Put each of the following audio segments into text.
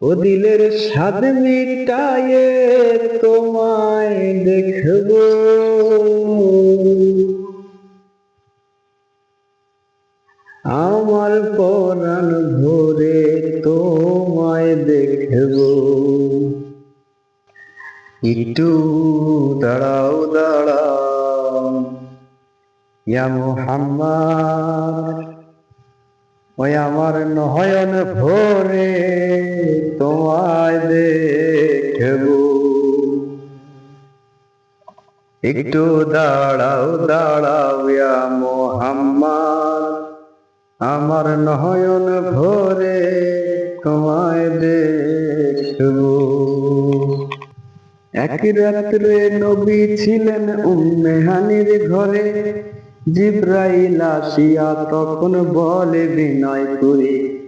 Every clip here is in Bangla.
ও দিলের স্বাদ মিটায়ে তোমায় দেখব। আমার পরাণ ভরে তোমায় দেখব। একটু দাঁড়াও দাঁড়াও। ইয়া মোহাম্মদ। ওই আমার নয়ন ভরে তোমায় দেখব। একটু দাঁড়াও দাঁড়াও মোহাম্মদ। আমার নয়ন ভরে তোমায় দেখব। এক রাত্রে নবী ছিলেন উম্মেহানির ঘরে। জিব্রাইল আসিয়া তখন বলে, বিনয় করে।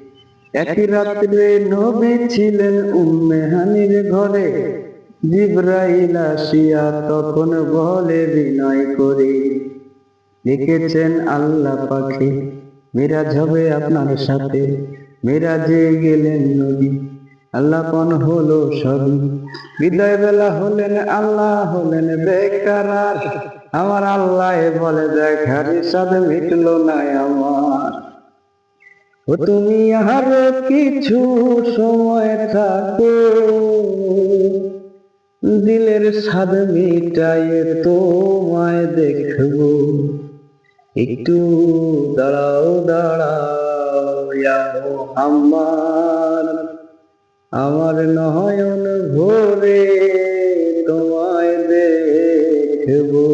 এক রাত্রে নবী ছিলেন উম্মেহানির ঘরে। জিব্রাইল আসিয়া তখন বলে, বিনয় করে। লিখেছেন আল্লাহ পাখি, মিরাজ হবে আপনার সাথে। মিরাজে গেলেন নবী। আল্লাহ পন হলো সবই। বিদায় বেলা হলেন আল্লাহ হলেন বেকার আমার আল্লাহ বলে দেখার সাথে মিটলো না আমার। ও তুমি আর কিছু সময় থাকো। দিলের স্বাদ মিটাইয়ে তোমায় দেখব। একটু দাঁড়াও দাঁড়াও মোহাম্মদ। আমার নয়ন ভোরে তোমায় দেখব।